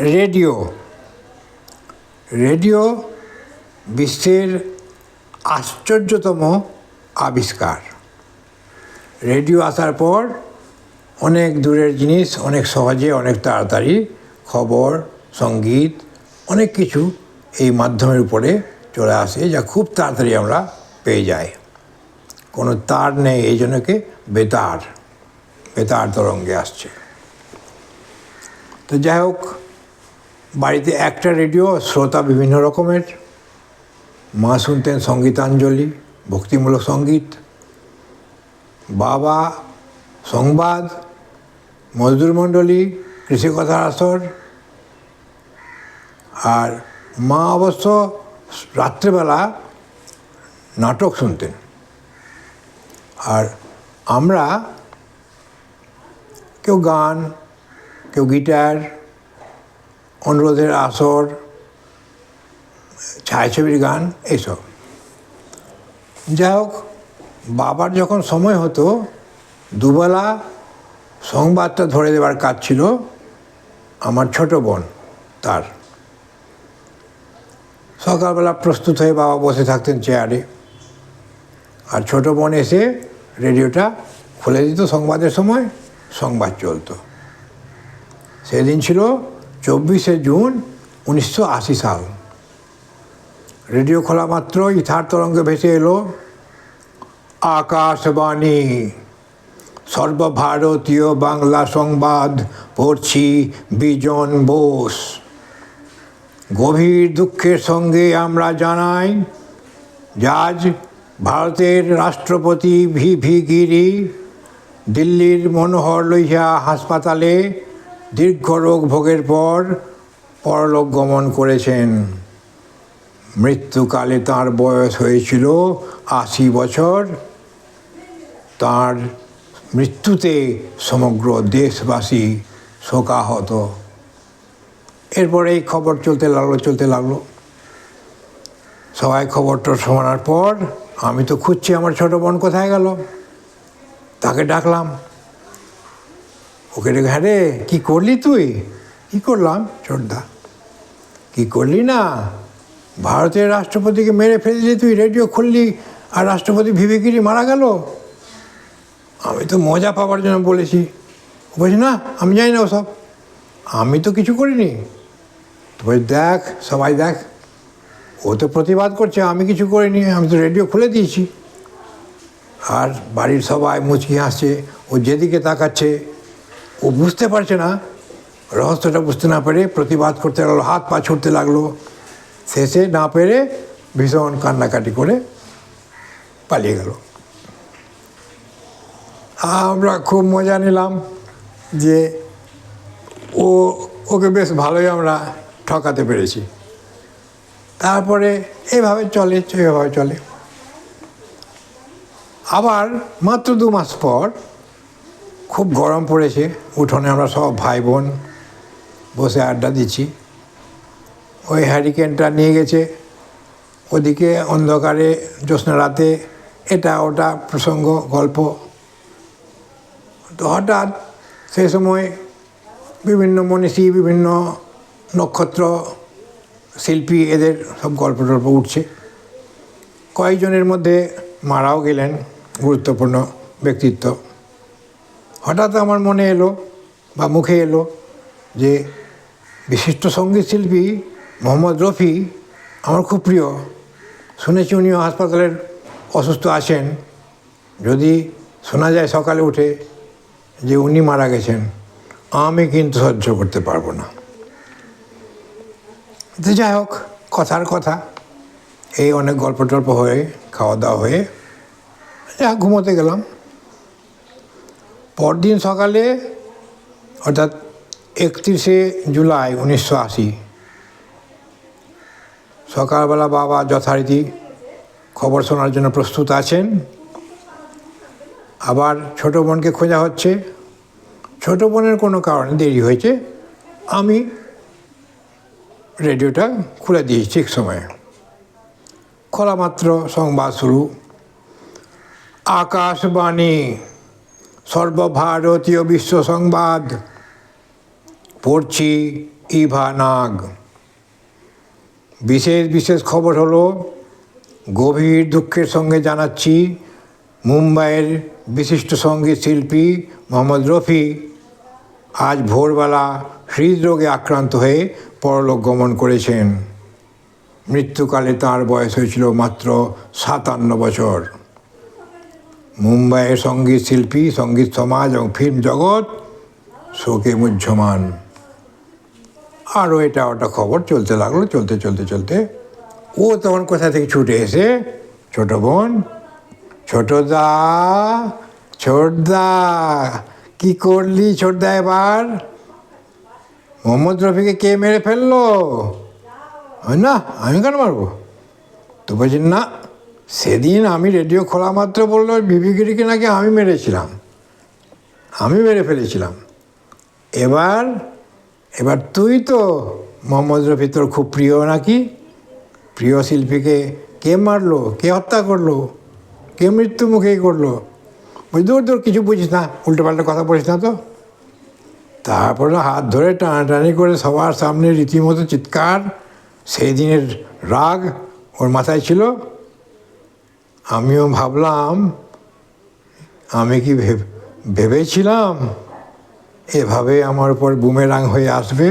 Radio. Radio বিশ্বের আশ্চর্যতম আবিষ্কার। Radio আসার পর অনেক দূরের জিনিস, অনেক সহজে, অনেক তাড়াতাড়ি, খবর, সংগীত, অনেক কিছু এই মাধ্যমের উপরে চলে আসে, যা খুব তাড়াতাড়ি আমরা পেয়ে যাই। কোনো তার নেই, এই জন্যকে বেতার বেতার তরঙ্গে আসছে। তো যাই হোক বাড়িতে একটা রেডিও, শ্রোতা বিভিন্ন রকমের। মা শুনতেন সঙ্গীতাঞ্জলি, ভক্তিমূলক সংগীত। বাবা সংবাদ, মজদুর মণ্ডলী কৃষিকথার আসর। আর মা অবশ্য রাত্রেবেলা নাটক শুনতেন। আর আমরা কেউ গান, কেউ গিটার অনুরোধের আসর, ছায়াছবির গান, এইসব। যাই হোক বাবার যখন সময় হতো, দুবেলা সংবাদটা ধরে দেওয়ার কাজ ছিল আমার ছোট বোন তার। সকালবেলা প্রস্তুত হয়ে বাবা বসে থাকতেন চেয়ারে। আর ছোট বোন এসে রেডিওটা খুলে দিত। সংবাদের সময় সংবাদ চলতো। সেদিন ছিল চব্বিশে জুন উনিশশো আশি সাল। রেডিও খোলা মাত্র ইথার তরঙ্গে ভেসে এলো আকাশবাণী। সর্বভারতীয় বাংলা সংবাদ পড়ছি বিজন বোস। গভীর দুঃখের সঙ্গে আমরা জানাই আজ ভারতের রাষ্ট্রপতি ভি ভি গিরি, দিল্লির মনোহর লোহিয়া হাসপাতালে দীর্ঘ রোগ ভোগের পর পরলোক গমন করেছেন। মৃত্যুকালে তার বয়স হয়েছিল আশি বছর। তার মৃত্যুতে সমগ্র দেশবাসী শোকাহত। এরপরে এই খবর চলতে লাগল চলতে লাগল। সবাই খবরটা শোনার পর আমি তো খুঁজছি আমার ছোট বোন কোথায় গেল? তাকে ডাকলাম। ওকে ডেকে হ্যাঁ রে কী করলি তুই? কী করলাম? ছোটদা কী করলি না? ভারতের রাষ্ট্রপতিকে মেরে ফেলে দিলি তুই, রেডিও খুললি, আর রাষ্ট্রপতি ভিভিগিরি মারা গেল? আমি তো মজা পাওয়ার জন্য বলেছি। বলছি, না, আমি জানি না ওসব। আমি তো কিছু করিনি। বলছি, দেখ, সবাই দেখ। ও তো প্রতিবাদ করছে, আমি কিছু করিনি, আমি তো রেডিও খুলে দিয়েছি। আর বাড়ির সবাই মুচকি হাসছে, ও যেদিকে তাকাচ্ছে ও বুঝতে পারছে না, রহস্যটা বুঝতে না পেরে প্রতিবাদ করতে লাগল, হাত পা ছুটতে লাগল। শেষে না পেরে ভীষণ কান্নাকাটি করে পালিয়ে গেল। আমরা খুব মজা নিলাম যে ও, ওকে বেশ ভালোই আমরা ঠকাতে পেরেছি। তারপরে এভাবে চলে এভাবে চলে। আবার মাত্র দু মাস পর খুব গরম পড়েছে। উঠোনে আমরা সব ভাই বোন বসে আড্ডা দিচ্ছি। ওই হ্যারিকেনটা নিয়ে গেছে। ওদিকে অন্ধকারে জ্যোৎস্না রাতে এটা ওটা প্রসঙ্গ, গল্প। তো হঠাৎ সেই সময় বিভিন্ন মনীষী, বিভিন্ন নক্ষত্র, শিল্পী এদের সব গল্প টল্প উঠছে। কয়েকজনের মধ্যে মারাও গেলেন গুরুত্বপূর্ণ ব্যক্তিত্ব। হঠাৎ আমার মনে এলো বা মুখে এলো যে বিশিষ্ট সংগীত শিল্পী মোহাম্মদ রফি আমার খুব প্রিয়। শুনেছি উনিও হাসপাতালের অসুস্থ আছেন। যদি শোনা যায় সকালে উঠে যে উনি মারা গেছেন, আমি কিন্তু সহ্য করতে পারব না। তো যাই হোক, কথার কথা। এই অনেক গল্প টল্প হয়ে, খাওয়া দাওয়া হয়ে, যা ঘুমোতে গেলাম। পরদিন সকালে, অর্থাৎ একত্রিশে জুলাই উনিশশো আশি, সকালবেলা বাবা যথারীতি খবর শোনার জন্য প্রস্তুত আছেন। আবার ছোট বোনকে খোঁজা হচ্ছে। ছোট বোনের কোনো কারণে দেরি হয়েছে। আমি রেডিওটা খুলে দিয়েছি ঠিক সময়ে। খোলা মাত্র সংবাদ শুরু। আকাশবাণী। সর্বভারতীয় বিশ্ব সংবাদ। পড়ছি ইভা নাগ। বিশেষ বিশেষ খবর হলো, গভীর দুঃখের সঙ্গে জানাচ্ছি মুম্বাইয়ের বিশিষ্ট সংগীত শিল্পী মোহাম্মদ রফি। আজ ভোরবেলা হৃদরোগে আক্রান্ত হয়ে পরলোক গমন করেছেন। মৃত্যুকালে তার বয়স হয়েছিল মাত্র সাতান্ন বছর। মুম্বাইয়ের সংগীত শিল্পী, সংগীত সমাজ এবং ফিল্ম জগৎ শোকে মুহ্যমান। আরও এটা ওটা খবর চলতে লাগল, চলতে চলতে চলতে। ও তখন কোথা থেকে ছুটে এসে? ছোট বোন ছোটদা ছোটদা কি করলি ছোটদা এবার? মোহাম্মদ রফিকে কে মেরে ফেলল? না, আমি কেন মারবো? তো বলছি, না সেদিন আমি রেডিও খোলা মাত্র বলল বিবিগিরিকে নাকি আমি মেরেছিলাম? আমি মেরে ফেলেছিলাম। এবার এবার তুই তো মোহাম্মদ রফি তোর খুব প্রিয় নাকি? প্রিয় শিল্পীকে কে মারলো? কে হত্যা করল? কে মৃত্যু মুখেই করল? বুঝ দূর দূর, কিছু বুঝিস না, উল্টোপাল্টা কথা বলিস না তো। তারপরে হাত ধরে টানাটানি করে সবার সামনে রীতিমতো চিৎকার, সেই দিনের রাগ ওর মাথায় ছিল। আমিও ভাবলাম আমি কি ভেব- ভেবেছিলাম এভাবে আমার উপর বুমেরাং হয়ে আসবে?